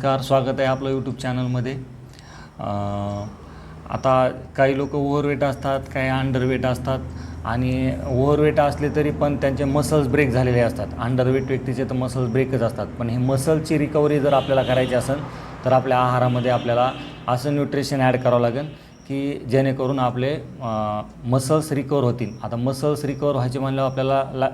नमस्कार स्वागत आहे आपलं यूट्यूब चॅनलमध्ये आता काही लोक ओव्हरवेट असतात काही अंडरवेट असतात आणि ओव्हरवेट असले तरी पण त्यांचे मसल्स ब्रेक झालेले असतात. अंडरवेट व्यक्तीचे तर मसल्स ब्रेकच असतात. पण हे मसलची रिकव्हरी जर आपल्याला करायची असेल तर आपल्या आहारामध्ये आपल्याला असं न्यूट्रिशन ॲड करावं लागेल की जेणेकरून आपले मसल्स रिकवर होतील. आता मसल्स रिकवर व्हायचे म्हणल्यावर आपल्याला ला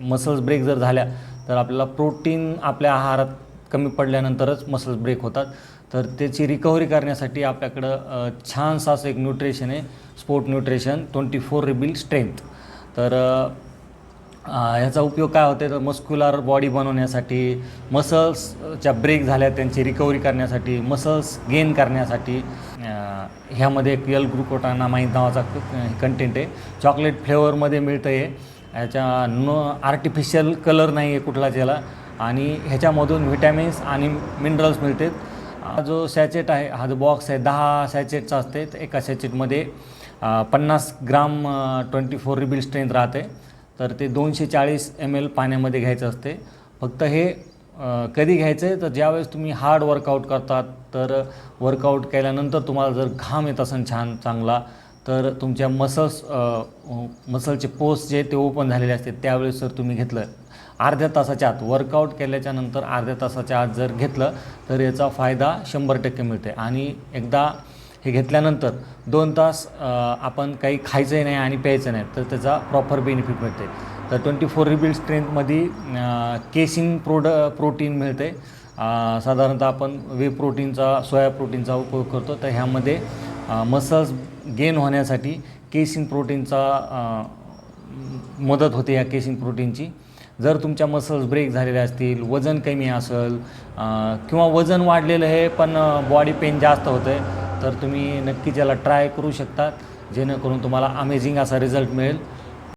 मसल्स ब्रेक जर झाल्या तर आपल्याला प्रोटीन आपल्या आहारात कमी पडल्यानंतरच मसल्स ब्रेक होतात. तर त्याची रिकव्हरी करण्यासाठी आपल्याकडं छानसा छानसं असं एक न्यूट्रिशन आहे. Sport nutrition twenty four rebuild strength तर ह्याचा उपयोग काय होते तर मस्क्युलर बॉडी बनवण्यासाठी मसल्सच्या ब्रेक झाल्या त्यांची रिकव्हरी करण्यासाठी मसल्स गेन करण्यासाठी ह्यामध्ये एक यल ग्लुकोटाना माहीत नावाचा कंटेंट आहे. चॉकलेट फ्लेवरमध्ये मिळतं आहे ह्याच्या न आर्टिफिशियल कलर नाही आहे कुठलाच याला. आणि ह्याच्यामधून व्हिटॅमिन्स आणि मिनरल्स मिळतात हा जो सॅचेट आहे हा जो बॉक्स आहे दहा सॅचेटचा असते. तर एका सॅचेटमध्ये पन्नास gram twenty four rebuild strength राहते. तर ते दोनशे चाळीस एम एल पाण्यामध्ये घ्यायचं असते. फक्त हे कधी घ्यायचं आहे? तर ज्यावेळेस तुम्ही हार्ड वर्कआउट करतात तर वर्कआउट केल्यानंतर तुम्हाला जर घाम येत असेल छान चांगला तर तुमच्या मसल्स मसलचे पोस्ट जे ते ओपन झालेले असते त्यावेळेस जर तुम्ही घेतलं. अर्ध्या तासाच्या आत वर्कआउट केल्याच्यानंतर अर्ध्या तासाच्या आत जर घेतलं तर याचा फायदा शंभर टक्के मिळते आणि एकदा हे घेतल्यानंतर दोन तास आपण काही खायचंही नाही आणि प्यायचं नाही तर त्याचा प्रॉपर बेनिफिट मिळते तर ट्वेंटी फोर रिबिल्ड स्ट्रेंथमध्ये केसिंग प्रोड प्रोटीन मिळते साधारणतः आपण वे प्रोटीनचा सोया प्रोटीनचा उपयोग करतो. तर ह्यामध्ये मसल्स गेन होण्यासाठी केसिन प्रोटीनचा मदत होते या केसिन प्रोटीनची जर तुमच्या मसल्स ब्रेक झालेले असतील वजन कमी असेल किंवा वजन वाढलेलं आहे पण बॉडी पेन जास्त होतं आहे तर तुम्ही नक्कीच याला ट्राय करू शकता. जेणेकरून तुम्हाला अमेझिंग असा रिझल्ट मिळेल.